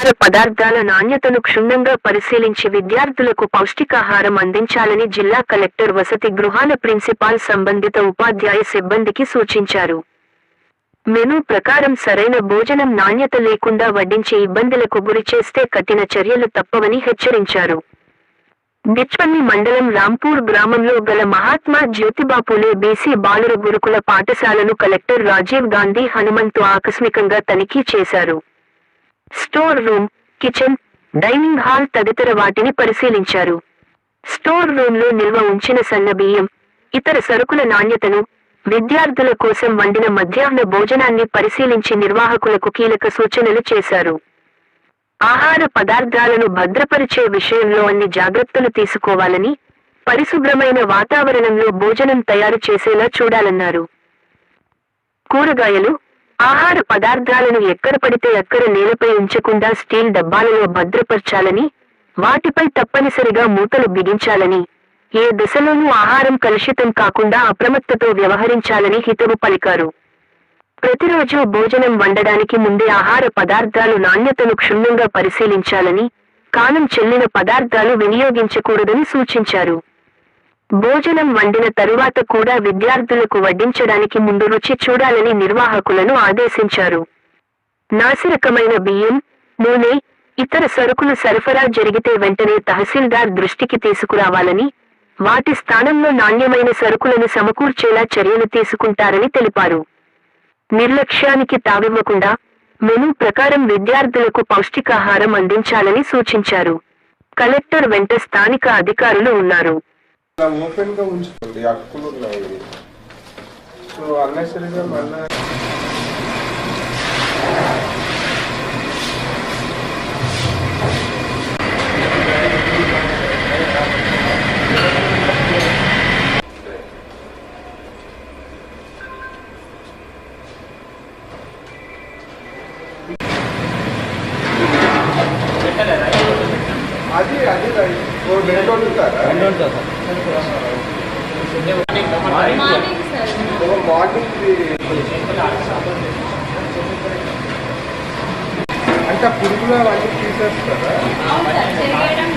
ఆహార పదార్థాల నాణ్యతను క్షుణ్ణంగా పరిశీలించి విద్యార్థులకు పౌష్టికాహారం అందించాలని జిల్లా కలెక్టర్ వసతి గృహాల ప్రిన్సిపాల్ సంబంధిత ఉపాధ్యాయ సిబ్బందికి సూచించారు. మెనూ ప్రకారం సరైన భోజనం నాణ్యత లేకుండా వడ్డించే ఇబ్బందులకు గురి చేస్తే కఠిన చర్యలు తప్పవని హెచ్చరించారు. బిచ్పల్లి మండలం రాంపూర్ గ్రామంలో గల మహాత్మా జ్యోతిబాపులే బీసీ బాలుర గురుకుల పాఠశాలను కలెక్టర్ రాజీవ్ గాంధీ హనుమంతు ఆకస్మికంగా తనిఖీ చేశారు. Store room kitchen dining hall తదితర వాటిని పరిశీలించారు. స్టోర్ రూమ్లో నిల్వ ఉంచిన సన్న బియ్యం ఇతర సరుకుల నాణ్యతను విద్యార్థుల కోసం వండిన మధ్యాహ్న భోజనాన్ని పరిశీలించి నిర్వాహకులకు కీలక సూచనలు చేశారు. ఆహార పదార్థాలను భద్రపరిచే విషయంలో అన్ని జాగ్రత్తలు తీసుకోవాలని పరిశుభ్రమైన వాతావరణంలో భోజనం తయారు చేసేలా చూడాలన్నారు. కూరగాయలు ఆహార పదార్థాలను ఎక్కడ పడితే ఎక్కడ నేలపై ఉంచకుండా స్టీల్ డబ్బాలలో భద్రపరచాలని వాటిపై తప్పనిసరిగా మూతలు బిగించాలని ఏ దశలోనూ ఆహారం కలుషితం కాకుండా అప్రమత్తతో వ్యవహరించాలని హితవు పలికారు. ప్రతిరోజు భోజనం వండడానికి ముందే ఆహార పదార్థాలు నాణ్యతను క్షుణ్ణంగా పరిశీలించాలని కాలం చెల్లిన పదార్థాలు వినియోగించకూడదని సూచించారు. భోజనం వండిన తరువాత కూడా విద్యార్థులకు వడ్డించడానికి ముందు రుచి చూడాలని నిర్వాహకులను ఆదేశించారు. నాసిరకమైన బియ్యం నూనె ఇతర సరుకులు సరఫరా జరిగితే వెంటనే తహసీల్దార్ దృష్టికి తీసుకురావాలని వాటి స్థానంలో నాణ్యమైన సరుకులను సమకూర్చేలా చర్యలు తీసుకుంటారని తెలిపారు. నిర్లక్ష్యానికి తావివ్వకుండా మెను ప్రకారం విద్యార్థులకు పౌష్టికాహారం అందించాలని సూచించారు. కలెక్టర్ వెంట స్థానిక అధికారులు ఉన్నారు. ఇలా ఓపెన్గా ఉంచుకోండి. హక్కులు ఉన్నాయి. సో అన్నెసరిగా మళ్ళీ అంటే పురుగులు అవన్నీ తీసేస్తారా? అవును సార్ చెరగడం